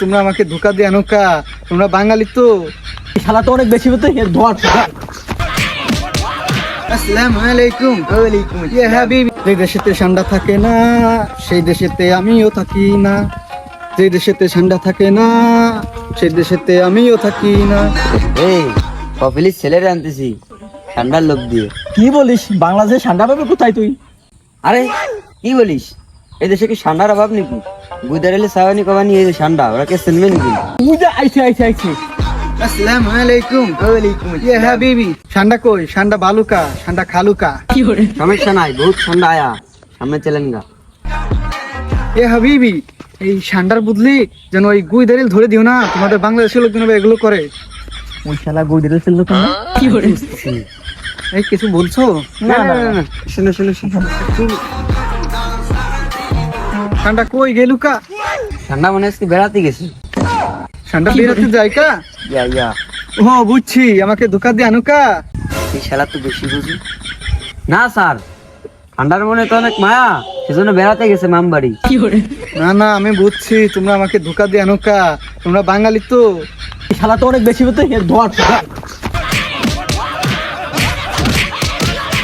তোমরা আমাকে ধোকা দিয়ে আনো কা তোমরা বাঙালি তো। শালা তো অনেক বেশি হতো এর ধর আসসালামু আলাইকুম। ওয়ালাইকুম ইয়া হাবিবি। যে দেশেতে ঠান্ডা থাকে না সেই দেশেতে আমিও থাকি না। যে দেশেতে ঠান্ডা থাকে না সেই দেশেতে আমিও থাকি না। এই কপিলির ছেলেরে আনতেছি ঠান্ডার লোক দিয়ে। কি বলিস? বাংলাদেশে ঠান্ডা পাবে কোথায় তুই? আরে কি বলিস? এই দেশে কি ঠান্ডার অভাব নাকি গুদারেলে সাবানি কবানি এই যে ঠান্ডা ওরা কে শুনবে নাকি যে আইছে আইছে আইছে আসসালামু আলাইকুম ওয়ালাইকুম ইয়া হাবিবি ঠান্ডা কই ঠান্ডা বালুকা ঠান্ডা খালুকা সমস্যা নাই বহুত ঠান্ডা আয়া সামনে চলেন গা এ হাবিবি এই ঠান্ডার বুঝলি যেন ওই গুই দাঁড়িয়ে ধরে দিও না তোমাদের বাংলাদেশের লোকজন এগুলো করে ওই শালা গদিরে ছিল না কি করে এই কিছু বলছো না, না, না, শুনো শুনো শুনো ঠান্ডা কই গেলুকা ঠান্ডা মনে হচ্ছে বেড়াতে গেছে। ঠান্ডা যায় কা? ইয়া ইয়া ও বুঝছি আমাকে ধোকা দিয়ে আনুকা। এই শালা তো বেশি বুঝি। না স্যার ঠান্ডার মনে তো অনেক মায়া সেজন্য বেড়াতে গেছে মামবাড়ি। না না আমি বুঝছি তোমরা আমাকে ধোকা দিয়ে আনুকা। তোমরা বাঙালি তো। এই শালা তো অনেক বেশি হতো এর ধর